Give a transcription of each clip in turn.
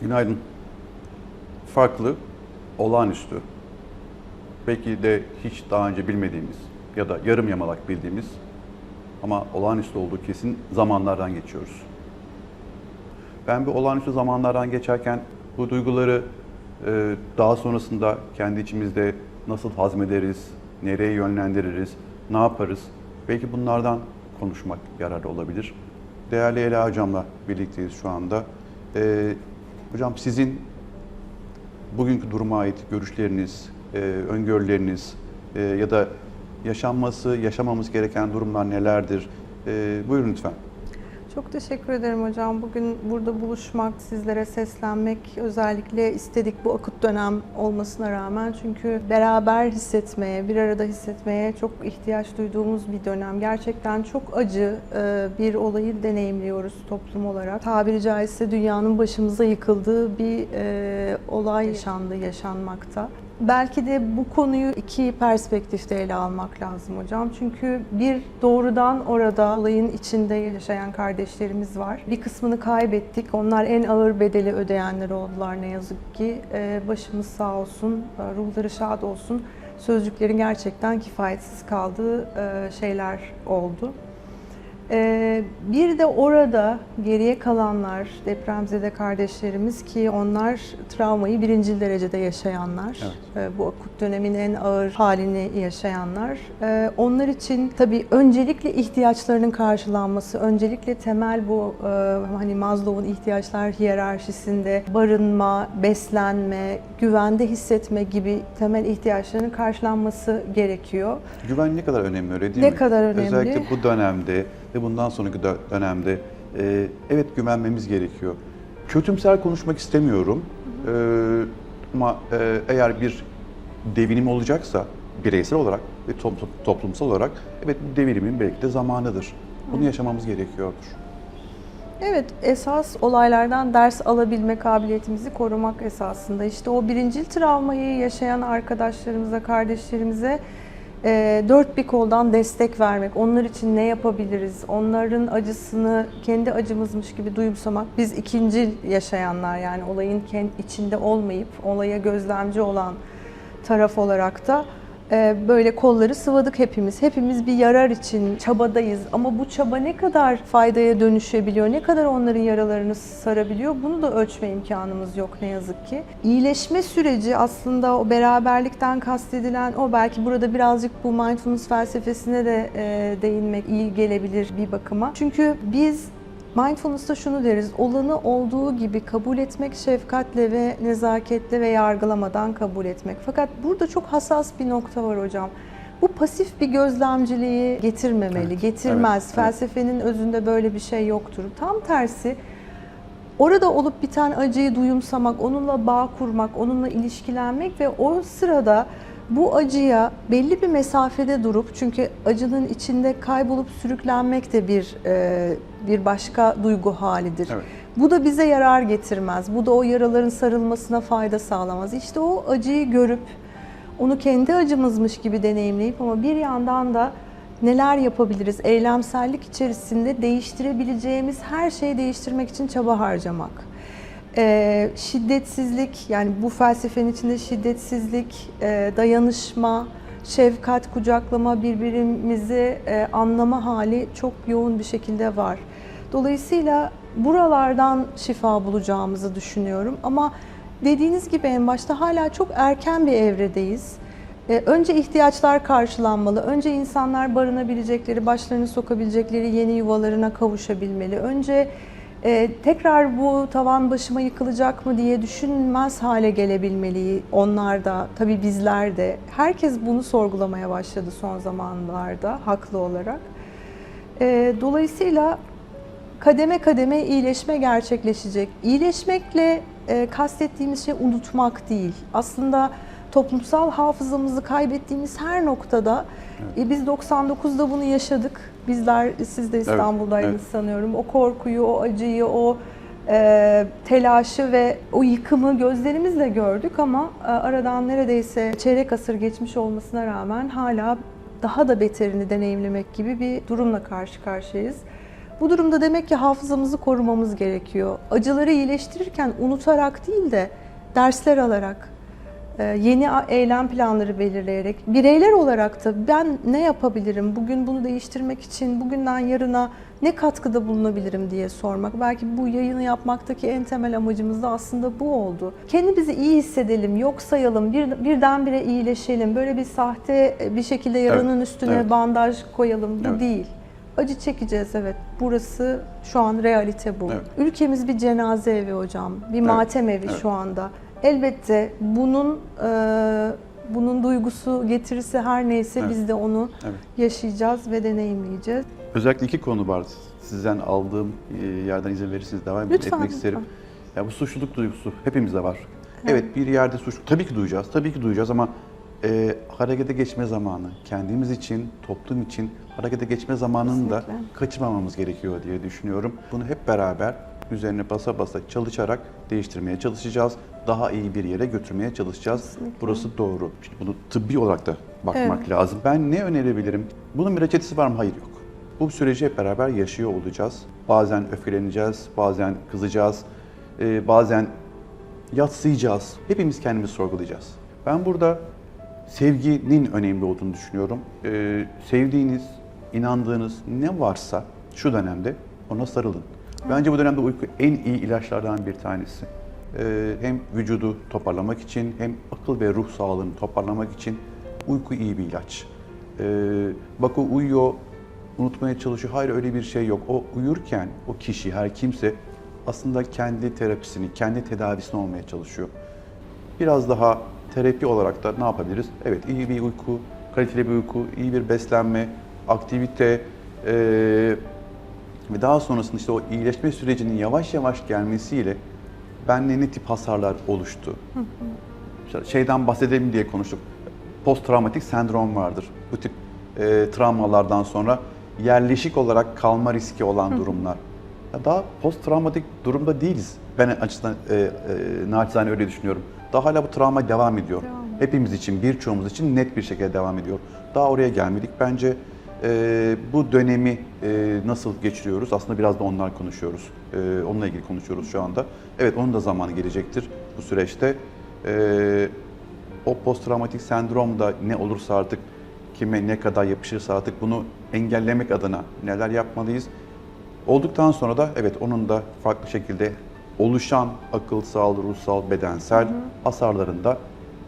Günaydın. Farklı, olağanüstü, belki de hiç daha önce bilmediğimiz ya da yarım yamalak bildiğimiz ama olağanüstü olduğu kesin zamanlardan geçiyoruz. Ben bu olağanüstü zamanlardan geçerken bu duyguları e, daha sonrasında kendi içimizde nasıl hazmederiz, nereye yönlendiririz, ne yaparız? Belki bunlardan konuşmak yararlı olabilir. Değerli Ela Hocam'la birlikteyiz şu anda. E, hocam sizin bugünkü duruma ait görüşleriniz, e, öngörüleriniz e, ya da yaşanması, yaşamamız gereken durumlar nelerdir? E, buyurun lütfen. Çok teşekkür ederim hocam. Bugün burada buluşmak, sizlere seslenmek özellikle istedik bu akut dönem olmasına rağmen. Çünkü beraber hissetmeye, bir arada hissetmeye çok ihtiyaç duyduğumuz bir dönem. Gerçekten çok acı e, bir olayı deneyimliyoruz toplum olarak. Tabiri caizse dünyanın başımıza yıkıldığı bir e, olay yaşandı, yaşanmakta. Belki de bu konuyu iki perspektifte ele almak lazım hocam. Çünkü bir doğrudan orada olayın içinde yaşayan kardeşlerimiz var. Bir kısmını kaybettik. Onlar en ağır bedeli ödeyenler oldular ne yazık ki. Ee, başımız sağ olsun, e, ruhları şad olsun. Sözcüklerin gerçekten kifayetsiz kaldığı e, şeyler oldu. Ee, bir de orada geriye kalanlar, depremzede kardeşlerimiz ki onlar travmayı birinci derecede yaşayanlar, Evet. Ee, bu akut dönemin en ağır halini yaşayanlar. Ee, onlar için tabii öncelikle ihtiyaçlarının karşılanması, öncelikle temel bu e, hani Maslow'un ihtiyaçlar hiyerarşisinde barınma, beslenme, güvende hissetme gibi temel ihtiyaçlarının karşılanması gerekiyor. Güven ne kadar önemli öyle değil Ne mi? kadar önemli. Özellikle bu dönemde ve bundan sonraki dö- dönemde e, evet güvenmemiz gerekiyor. Kötümser konuşmak istemiyorum E, ama e, eğer bir devinim olacaksa bireysel olarak ve to- toplumsal olarak evet bu devrimin belki de zamanıdır. Bunu yaşamamız gerekiyordur. Evet, esas olaylardan ders alabilme kabiliyetimizi korumak esasında. İşte o birincil travmayı yaşayan arkadaşlarımıza, kardeşlerimize e, dört bir koldan destek vermek, onlar için ne yapabiliriz, onların acısını kendi acımızmış gibi duyumsamak. Biz ikincil yaşayanlar yani olayın içinde olmayıp olaya gözlemci olan taraf olarak da böyle kolları sıvadık hepimiz. Hepimiz bir yarar için çabadayız ama bu çaba ne kadar faydaya dönüşebiliyor, ne kadar onların yaralarını sarabiliyor bunu da ölçme imkanımız yok ne yazık ki. İyileşme süreci aslında o beraberlikten kastedilen o belki burada birazcık bu mindfulness felsefesine de e, değinmek iyi gelebilir bir bakıma. Çünkü biz Mindfulness'ta şunu deriz, olanı olduğu gibi kabul etmek, şefkatle ve nezaketle ve yargılamadan kabul etmek. Fakat burada çok hassas bir nokta var hocam. Bu pasif bir gözlemciliği getirmemeli, Evet, getirmez. evet, evet. Felsefenin özünde böyle bir şey yoktur. Tam tersi, orada olup biten acıyı duyumsamak, onunla bağ kurmak, onunla ilişkilenmek ve o sırada bu acıya belli bir mesafede durup çünkü acının içinde kaybolup sürüklenmek de bir e, bir başka duygu halidir. Evet. Bu da bize yarar getirmez. Bu da o yaraların sarılmasına fayda sağlamaz. İşte o acıyı görüp onu kendi acımızmış gibi deneyimleyip ama bir yandan da neler yapabiliriz? Eylemsellik içerisinde değiştirebileceğimiz her şeyi değiştirmek için çaba harcamak. Ee, şiddetsizlik, yani bu felsefenin içinde şiddetsizlik, e, dayanışma, şefkat, kucaklama, birbirimizi e, anlama hali çok yoğun bir şekilde var. Dolayısıyla buralardan şifa bulacağımızı düşünüyorum. Ama dediğiniz gibi en başta hala çok erken bir evredeyiz. Ee, Önce ihtiyaçlar karşılanmalı. Önce insanlar barınabilecekleri, başlarını sokabilecekleri yeni yuvalarına kavuşabilmeli. Önce e, tekrar bu tavan başıma yıkılacak mı diye düşünmez hale gelebilmeli. Onlar da, tabii bizler de. Herkes bunu sorgulamaya başladı son zamanlarda, haklı olarak. E, Dolayısıyla kademe kademe iyileşme gerçekleşecek. İyileşmekle e, kastettiğimiz şey unutmak değil. Aslında toplumsal hafızamızı kaybettiğimiz her noktada e, biz 99'da bunu yaşadık. Bizler siz de İstanbul'daydınız evet. sanıyorum. O korkuyu, o acıyı, o e, telaşı ve o yıkımı gözlerimizle gördük ama e, aradan neredeyse çeyrek asır geçmiş olmasına rağmen hala daha da beterini deneyimlemek gibi bir durumla karşı karşıyayız. Bu durumda demek ki hafızamızı korumamız gerekiyor. Acıları iyileştirirken unutarak değil de dersler alarak, yeni a- eylem planları belirleyerek, bireyler olarak da ben ne yapabilirim, bugün bunu değiştirmek için, bugünden yarına ne katkıda bulunabilirim diye sormak. Belki bu yayını yapmaktaki en temel amacımız da aslında bu oldu. Kendimizi iyi hissedelim, yok sayalım, bir, birdenbire iyileşelim. Böyle bir sahte e, bir şekilde yaranın Evet, üstüne evet. bandaj koyalım. Bu Evet. değil. Acı çekeceğiz evet. Burası şu an realite bu. Evet. Ülkemiz bir cenaze evi hocam. Bir matem evi evet. şu anda. Elbette bunun e, bunun duygusu getirisi her neyse Evet. biz de onu Evet. yaşayacağız ve deneyimleyeceğiz. Özellikle iki konu var. Sizden aldığım e, yerden izin verirseniz devam Lütfen, etmek lütfen. isterim. Ya bu suçluluk duygusu hepimizde var. Evet bir yerde suç tabii ki duyacağız, tabii ki duyacağız ama e, harekete geçme zamanı, kendimiz için, toplum için harekete geçme zamanını da Kesinlikle. kaçırmamamız gerekiyor diye düşünüyorum. Bunu hep beraber üzerine basa basa çalışarak değiştirmeye çalışacağız. Daha iyi bir yere götürmeye çalışacağız. Kesinlikle. Burası doğru. Şimdi bunu tıbbi olarak da bakmak Evet. lazım. Ben ne önerebilirim? Bunun bir reçetesi var mı? Hayır yok. Bu süreci hep beraber yaşıyor olacağız. Bazen öfkeleneceğiz, bazen kızacağız, e, bazen yatsıyacağız. Hepimiz kendimizi sorgulayacağız. Ben burada sevginin önemli olduğunu düşünüyorum. E, sevdiğiniz, inandığınız ne varsa şu dönemde ona sarılın. Bence bu dönemde uyku en iyi ilaçlardan bir tanesi. E, hem vücudu toparlamak için hem akıl ve ruh sağlığını toparlamak için uyku iyi bir ilaç. E, bak o uyuyor, unutmaya çalışıyor. Hayır öyle bir şey yok. O uyurken o kişi her kimse aslında kendi terapisini, kendi tedavisini olmaya çalışıyor. Biraz daha terapi olarak da ne yapabiliriz? Evet iyi bir uyku, kaliteli bir uyku, iyi bir beslenme, aktivite eee, ve daha sonrasında işte o iyileşme sürecinin yavaş yavaş gelmesiyle bende ne tip hasarlar oluştu? İşte şeyden bahsedelim diye konuştuk. Post travmatik sendrom vardır. Bu tip e, travmalardan sonra yerleşik olarak kalma riski olan durumlar. Daha post travmatik durumda değiliz. Ben açısından e, e, naçizane öyle düşünüyorum. Daha hala bu travma devam ediyor. Devam. Hepimiz için, birçoğumuz için net bir şekilde devam ediyor. Daha oraya gelmedik. Bence e, bu dönemi e, nasıl geçiriyoruz? Aslında biraz da onlar konuşuyoruz. E, onunla ilgili konuşuyoruz şu anda. Evet onun da zamanı gelecektir bu süreçte. E, o posttraumatik sendrom da ne olursa artık kime ne kadar yapışırsa artık bunu engellemek adına neler yapmalıyız? Olduktan sonra da evet onun da farklı şekilde oluşan akılsal, ruhsal, bedensel hasarların da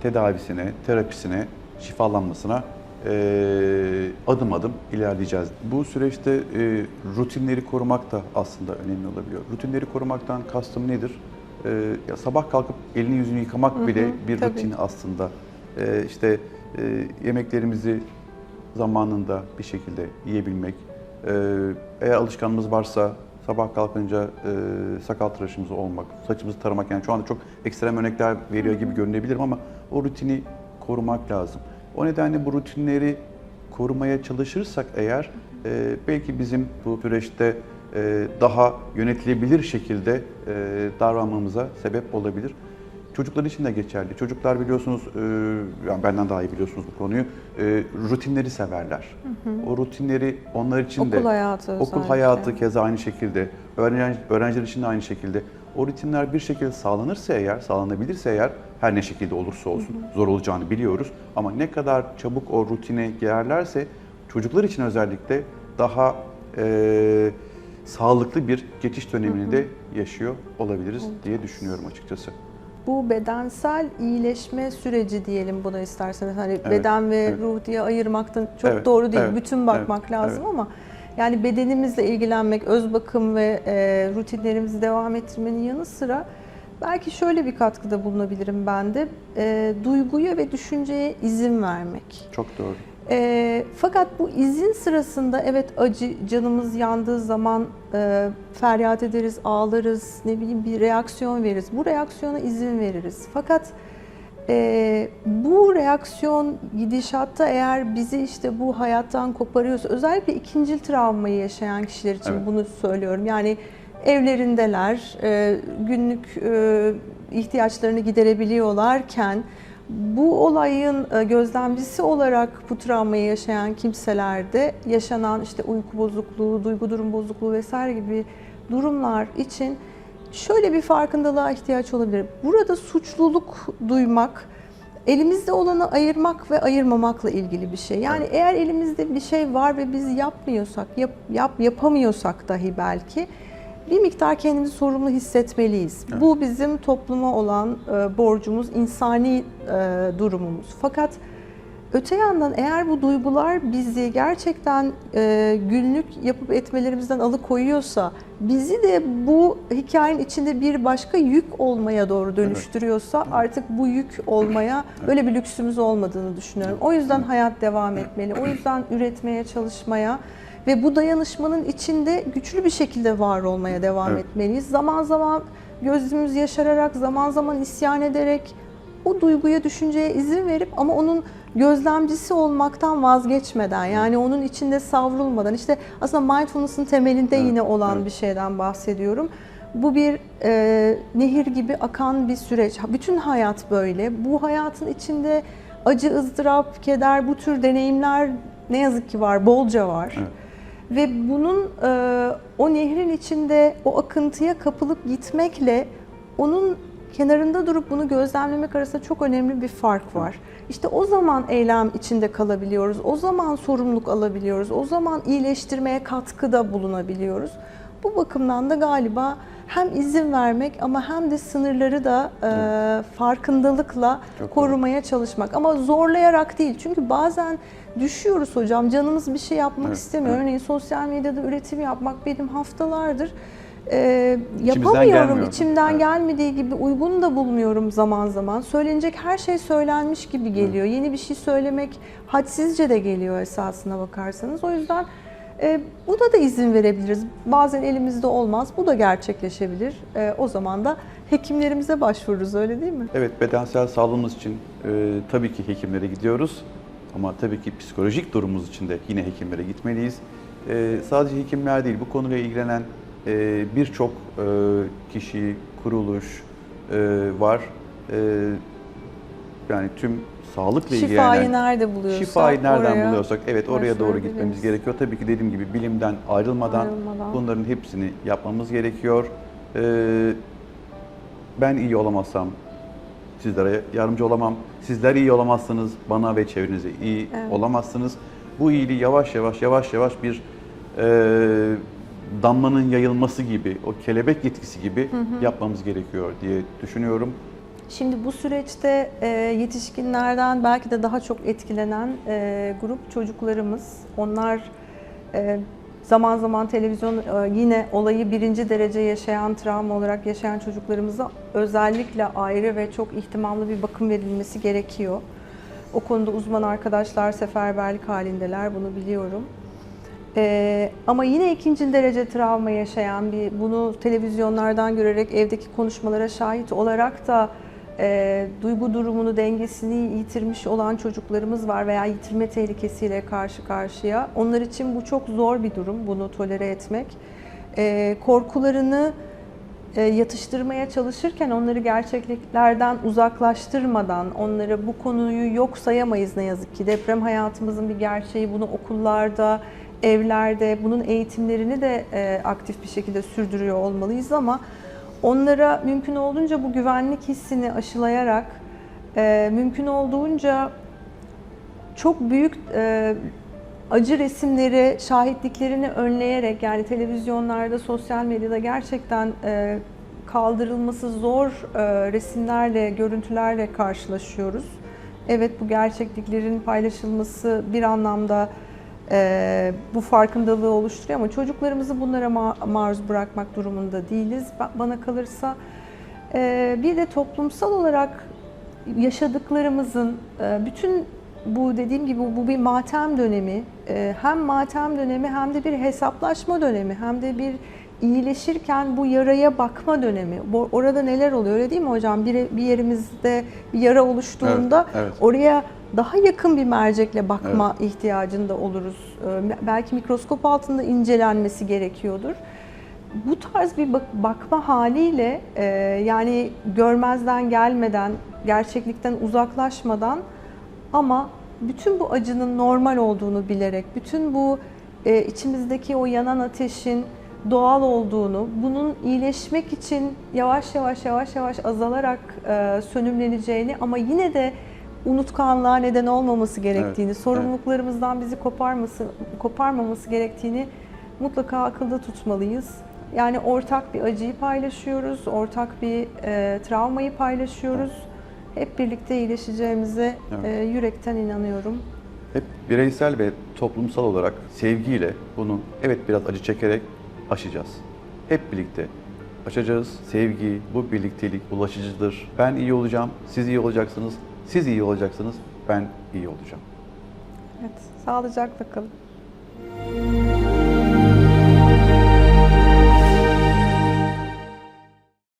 tedavisine, terapisine, şifalanmasına eee, adım adım ilerleyeceğiz. Bu süreçte eee, rutinleri korumak da aslında önemli olabiliyor. Rutinleri korumaktan kastım nedir? Eee, ya sabah kalkıp elini yüzünü yıkamak bile bir tabii. rutin aslında. Eee işte eee, yemeklerimizi zamanında bir şekilde yiyebilmek. Ee, eğer alışkanlığımız varsa sabah kalkınca e, sakal tıraşımız olmak, saçımızı taramak yani şu anda çok ekstrem örnekler veriyor gibi görünebilirim ama o rutini korumak lazım. O nedenle bu rutinleri korumaya çalışırsak eğer e, belki bizim bu süreçte e, daha yönetilebilir şekilde e, davranmamıza sebep olabilir. Çocuklar için de geçerli. Çocuklar biliyorsunuz, e, yani benden daha iyi biliyorsunuz bu konuyu, e, rutinleri severler. O rutinleri onlar için de... Okul hayatı Okul özellikle. hayatı keza aynı şekilde, öğrenci, öğrenciler için de aynı şekilde. O rutinler bir şekilde sağlanırsa eğer, sağlanabilirse eğer, her ne şekilde olursa olsun, zor olacağını biliyoruz. Ama ne kadar çabuk o rutine girerlerse, çocuklar için özellikle daha e, sağlıklı bir geçiş dönemini de yaşıyor olabiliriz diye düşünüyorum açıkçası. Bu bedensel iyileşme süreci diyelim buna isterseniz. Hani Evet, beden ve evet. ruh diye ayırmaktan çok Evet, doğru değil. evet, Bütün bakmak evet, lazım evet. ama yani bedenimizle ilgilenmek, öz bakım ve e, rutinlerimizi devam ettirmenin yanı sıra belki şöyle bir katkıda bulunabilirim ben de. E, duyguya ve düşünceye izin vermek. Çok doğru. E, fakat bu izin sırasında evet acı, canımız yandığı zaman e, feryat ederiz, ağlarız, ne bileyim bir reaksiyon veririz. Bu reaksiyona izin veririz. Fakat e, bu reaksiyon gidişatta eğer bizi işte bu hayattan koparıyorsa, özellikle ikincil travmayı yaşayan kişiler için Evet. bunu söylüyorum. Yani evlerindeler, e, günlük e, ihtiyaçlarını giderebiliyorlarken Bu olayın e, gözlemcisi olarak bu travmayı yaşayan kimselerde yaşanan işte uyku bozukluğu, duygu durum bozukluğu vesaire gibi durumlar için şöyle bir farkındalığa ihtiyaç olabilir. Burada suçluluk duymak elimizde olanı ayırmak ve ayırmamakla ilgili bir şey. Yani eğer elimizde bir şey var ve biz yapmıyorsak, yap, yap yapamıyorsak dahi belki bir miktar kendimizi sorumlu hissetmeliyiz. Evet. Bu bizim topluma olan e, borcumuz, insani e, durumumuz. Fakat öte yandan eğer bu duygular bizi gerçekten e, günlük yapıp etmelerimizden alıkoyuyorsa, bizi de bu hikayenin içinde bir başka yük olmaya doğru dönüştürüyorsa artık bu yük olmaya böyle bir lüksümüz olmadığını düşünüyorum. O yüzden hayat devam etmeli. O yüzden üretmeye çalışmaya ve bu dayanışmanın içinde güçlü bir şekilde var olmaya devam Evet. etmeliyiz. Zaman zaman gözümüz yaşararak, zaman zaman isyan ederek o duyguya, düşünceye izin verip ama onun gözlemcisi olmaktan vazgeçmeden yani onun içinde savrulmadan işte aslında mindfulness'ın temelinde Evet, yine olan evet. bir şeyden bahsediyorum. Bu bir e, nehir gibi akan bir süreç. Bütün hayat böyle. Bu hayatın içinde acı, ızdırap, keder bu tür deneyimler ne yazık ki var, bolca var. Evet. Ve bunun e, o nehrin içinde o akıntıya kapılıp gitmekle onun kenarında durup bunu gözlemlemek arasında çok önemli bir fark var. İşte o zaman eylem içinde kalabiliyoruz. O zaman sorumluluk alabiliyoruz. O zaman iyileştirmeye katkıda bulunabiliyoruz. Bu bakımdan da galiba hem izin vermek ama hem de sınırları da e, farkındalıkla Çok doğru. korumaya çalışmak. Ama zorlayarak değil. Çünkü bazen düşüyoruz hocam. Canımız bir şey yapmak Evet, istemiyor. evet. Örneğin sosyal medyada üretim yapmak benim haftalardır e, yapamıyorum. gelmiyor. İçimden Evet. gelmediği gibi uygun da bulmuyorum zaman zaman. Söylenecek her şey söylenmiş gibi geliyor. Yeni bir şey söylemek hadsizce de geliyor esasına bakarsanız. O yüzden e, buna da izin verebiliriz. Bazen elimizde olmaz. Bu da gerçekleşebilir. E, o zaman da hekimlerimize başvururuz öyle değil mi? Evet, bedensel sağlığımız için e, tabii ki hekimlere gidiyoruz. Ama tabii ki psikolojik durumumuz için de yine hekimlere gitmeliyiz. E, sadece hekimler değil, bu konuyla ilgilenen e, birçok e, kişi, kuruluş e, var. E, yani tüm sağlıkla Şifayı ilgilenen... nerede buluyorsak Şifayı nereden oraya buluyorsak evet oraya doğru gitmemiz gerekiyor. Tabii ki dediğim gibi bilimden ayrılmadan, Ayrılmadan. bunların hepsini yapmamız gerekiyor. Ee, ben iyi olamazsam sizlere yardımcı olamam. Sizler iyi olamazsanız bana ve çevrenize iyi Evet. olamazsınız. Bu iyiliği yavaş yavaş yavaş yavaş bir e, damlanın yayılması gibi, o kelebek etkisi gibi yapmamız gerekiyor diye düşünüyorum. Şimdi bu süreçte e, yetişkinlerden belki de daha çok etkilenen e, grup çocuklarımız. Onlar e, zaman zaman televizyon yine olayı birinci derece yaşayan, travma olarak yaşayan çocuklarımıza özellikle ayrı ve çok ihtimamlı bir bakım verilmesi gerekiyor. O konuda uzman arkadaşlar seferberlik halindeler, bunu biliyorum. Ee, ama yine ikinci derece travma yaşayan bir bunu televizyonlardan görerek evdeki konuşmalara şahit olarak da e, duygu durumunu dengesini yitirmiş olan çocuklarımız var veya yitirme tehlikesiyle karşı karşıya. Onlar için bu çok zor bir durum bunu tolere etmek. Ee, korkularını e, yatıştırmaya çalışırken onları gerçekliklerden uzaklaştırmadan onları bu konuyu yok sayamayız ne yazık ki. Deprem hayatımızın bir gerçeği. Bunu okullarda, evlerde, bunun eğitimlerini de e, aktif bir şekilde sürdürüyor olmalıyız ama onlara mümkün olduğunca bu güvenlik hissini aşılayarak e, mümkün olduğunca çok büyük e, acı resimleri, şahitliklerini önleyerek yani televizyonlarda, sosyal medyada gerçekten e, kaldırılması zor e, resimlerle, görüntülerle karşılaşıyoruz. Evet bu gerçekliklerin paylaşılması bir anlamda e, bu farkındalığı oluşturuyor ama çocuklarımızı bunlara ma- maruz bırakmak durumunda değiliz. Ba- Bana kalırsa e, bir de toplumsal olarak yaşadıklarımızın e, bütün bu dediğim gibi bu bir matem dönemi. E, Hem matem dönemi hem de bir hesaplaşma dönemi hem de bir iyileşirken bu yaraya bakma dönemi. Orada neler oluyor öyle değil mi hocam? Bir, bir yerimizde bir yara oluştuğunda Evet, evet. oraya daha yakın bir mercekle bakma ihtiyacında oluruz. E, Belki mikroskop altında incelenmesi gerekiyordur. bu tarz bir bak- bakma haliyle e, yani görmezden gelmeden, gerçeklikten uzaklaşmadan ama bütün bu acının normal olduğunu bilerek, bütün bu e, içimizdeki o yanan ateşin doğal olduğunu, bunun iyileşmek için yavaş yavaş yavaş yavaş azalarak e, sönümleneceğini ama yine de unutkanlığa neden olmaması gerektiğini, evet. sorumluluklarımızdan bizi koparması, koparmaması gerektiğini mutlaka akılda tutmalıyız. Yani ortak bir acıyı paylaşıyoruz, ortak bir e, travmayı paylaşıyoruz. Hep birlikte iyileşeceğimize Evet. e, yürekten inanıyorum. Hep bireysel ve toplumsal olarak sevgiyle bunu evet biraz acı çekerek aşacağız. Hep birlikte aşacağız. Sevgi, bu birliktelik ulaşıcıdır. Ben iyi olacağım, siz iyi olacaksınız. Siz iyi olacaksınız, ben iyi olacağım. Evet, sağlıcakla kalın.